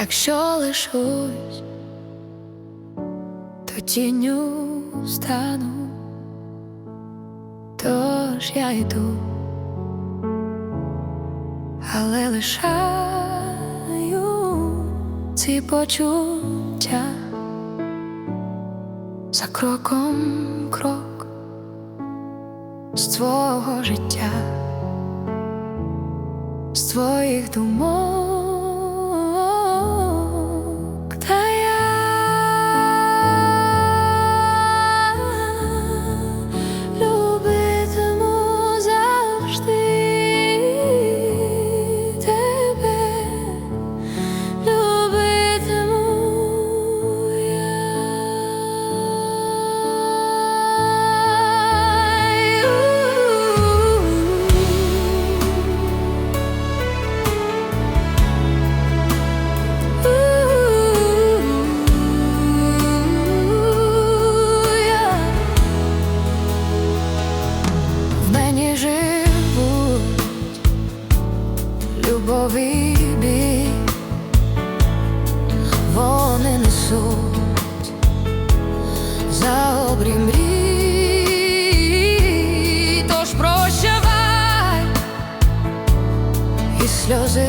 Якщо лишусь, то тінню стану, тож я йду, але лишаю ці почуття за кроком крок з твого життя, з твоїх думок, любові бій, вони несуть за обрій мрій, тож прощавай і сльози